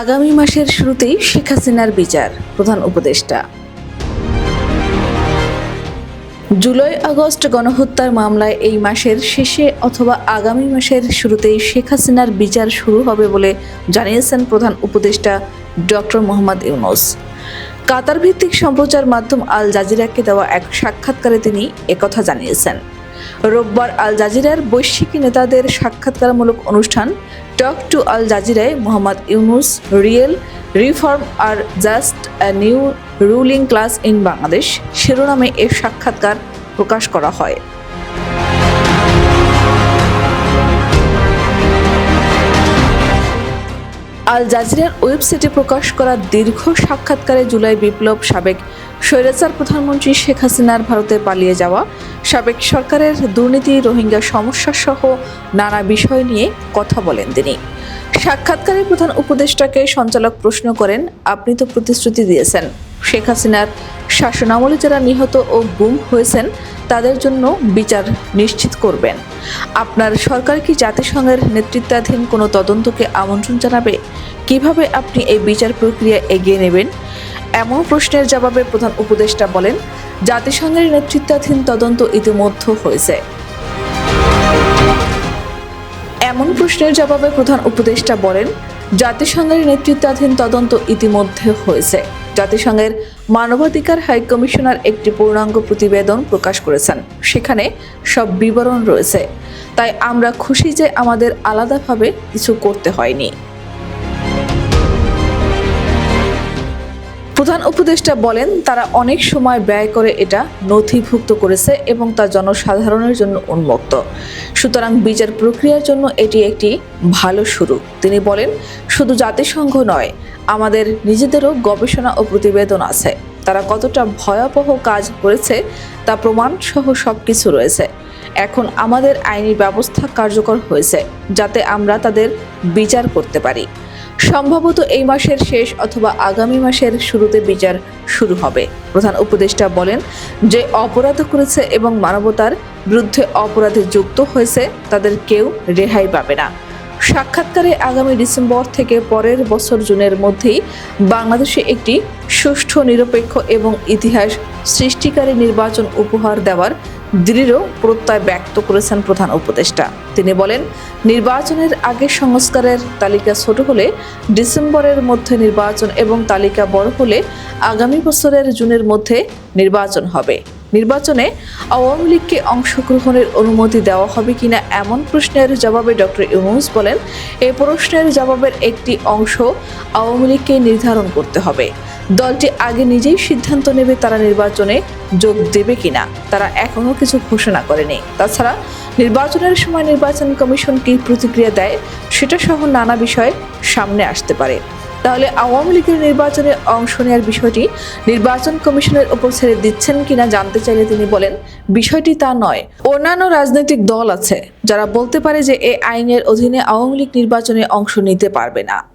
আগামী মাসের শুরুতেই শেখ হাসিনার বিচার, প্রধান উপদেষ্টা। জুলাই আগস্ট গণহত্যার মামলায় এই মাসের শেষে অথবা আগামী মাসের শুরুতেই শেখ হাসিনার বিচার শুরু হবে বলে জানিয়েছেন প্রধান উপদেষ্টা ডক্টর মোহাম্মদ ইউনুস। কাতার ভিত্তিক সম্প্রচার মাধ্যম আল জাজিরাকে দেওয়া এক সাক্ষাৎকারে তিনি একথা জানিয়েছেন। রোববার আল জাজিরার বৈশ্বিক নেতাদের সাক্ষাৎকারমূলক অনুষ্ঠান টক টু আল জাজিরায় Muhammad Yunus, real, reform R just a new ruling class in Bangladesh শিরোনামে এর সাক্ষাৎকার প্রকাশ করা হয়। আল জাজিরার ওয়েবসাইটে প্রকাশ করা দীর্ঘ সাক্ষাৎকারে জুলাই বিপ্লব সাবেক স্বৈরাচার প্রধানমন্ত্রী শেখ হাসিনার ভারতে পালিয়ে যাওয়া সাবেক সরকারের দুর্নীতি, রোহিঙ্গা সমস্যা সহ নানা বিষয় নিয়ে কথা বলেন তিনি। সাক্ষাৎকারে প্রধান উপদেষ্টাকে সঞ্চালক প্রশ্ন করেন, আপনি তো প্রতিশ্রুতি দিয়েছেন। শেখ হাসিনার শাসনামলে যারা নিহত ও গুম হয়েছেন, তাদের জন্য বিচার নিশ্চিত করবেন। আপনার সরকার কি জাতিসংঘের নেতৃত্বাধীন কোনো তদন্তকে আমন্ত্রণ জানাবে? কীভাবে আপনি এই বিচার প্রক্রিয়া এগিয়ে নেবেন? এমন প্রশ্নের জবাবে প্রধান উপদেষ্টা বলেন, জাতিসংঘের নেতৃত্বাধীন তদন্ত ইতিমধ্যে হয়েছে। এমন প্রশ্নের জবাবে প্রধান উপদেষ্টা বলেন, জাতিসংঘের নেতৃত্বাধীন তদন্ত ইতিমধ্যে হয়েছে। জাতিসংঘের মানবাধিকার হাই কমিশনার একটি পূর্ণাঙ্গ প্রতিবেদন প্রকাশ করেছেন। সেখানে সব বিবরণ রয়েছে। তাই আমরা খুশি যে আমাদের আলাদাভাবে কিছু করতে হয়নি। প্রধান উপদেষ্টা বলেন, তারা অনেক সময় ব্যয় করে এটা নথিভুক্ত করেছে এবং তা জনসাধারণের জন্য উন্মুক্ত। সুতরাং বিচার প্রক্রিয়ার জন্য এটি একটি ভালো শুরু। তিনি বলেন, শুধু জাতিসংঘ নয়, আমাদের নিজেদেরও গবেষণা ও প্রতিবেদন আছে। তারা কতটা ভয়াবহ কাজ করেছে তা প্রমাণ সহ সব কিছু রয়েছে। এখন আমাদের আইনি ব্যবস্থা কার্যকর হয়েছে, যাতে আমরা তাদের বিচার করতে পারি। সম্ভবত এই মাসের শেষ অথবা আগামী মাসের শুরুতে বিচার শুরু হবে। প্রধান উপদেষ্টা বলেন, যে অপরাধ করেছে এবং মানবতার বিরুদ্ধে অপরাধে যুক্ত হয়েছে, তাদের কেউ রেহাই পাবে না। সাক্ষাৎকারে আগামী ডিসেম্বর থেকে পরের বছর জুনের মধ্যেই বাংলাদেশে একটি সুষ্ঠু, নিরপেক্ষ এবং ইতিহাস সৃষ্টিকারী নির্বাচন উপহার দেওয়ার দৃঢ় প্রত্যয় ব্যক্ত করেছেন প্রধান উপদেষ্টা। তিনি বলেন, নির্বাচনের আগে সংস্কারের তালিকা ছোট হলে, ডিসেম্বরের মধ্যে নির্বাচন এবং তালিকা বড় হলে আগামী বছরের জুনের মধ্যে নির্বাচন হবে। নির্বাচনে আওয়ামী লীগকে অংশগ্রহণের অনুমতি দেওয়া হবে কিনা এমন প্রশ্নের জবাবে ডক্টর ইউনুস বলেন এই প্রশ্নের জবাবের একটি অংশ আওয়ামী লীগকে নির্ধারণ করতে হবে। দলটি আগে নিজেই সিদ্ধান্ত নেবে তারা নির্বাচনে যোগ দেবে কিনা। তারা এখনও কিছু ঘোষণা করেনি। তাছাড়া নির্বাচনের সময় নির্বাচন কমিশন কী প্রতিক্রিয়া দেয়, সেটা সহ নানা বিষয় সামনে আসতে পারে। তাহলে আওয়ামী লীগের নির্বাচনে অংশ নেওয়ার বিষয়টি নির্বাচন কমিশনের ওপর ছেড়ে দিচ্ছেন কিনা জানতে চাইলে তিনি বলেন, বিষয়টি তা নয়। অন্যান্য রাজনৈতিক দল আছে যারা বলতে পারে যে এ আইনের অধীনে আওয়ামী লীগ নির্বাচনে অংশ নিতে পারবে না।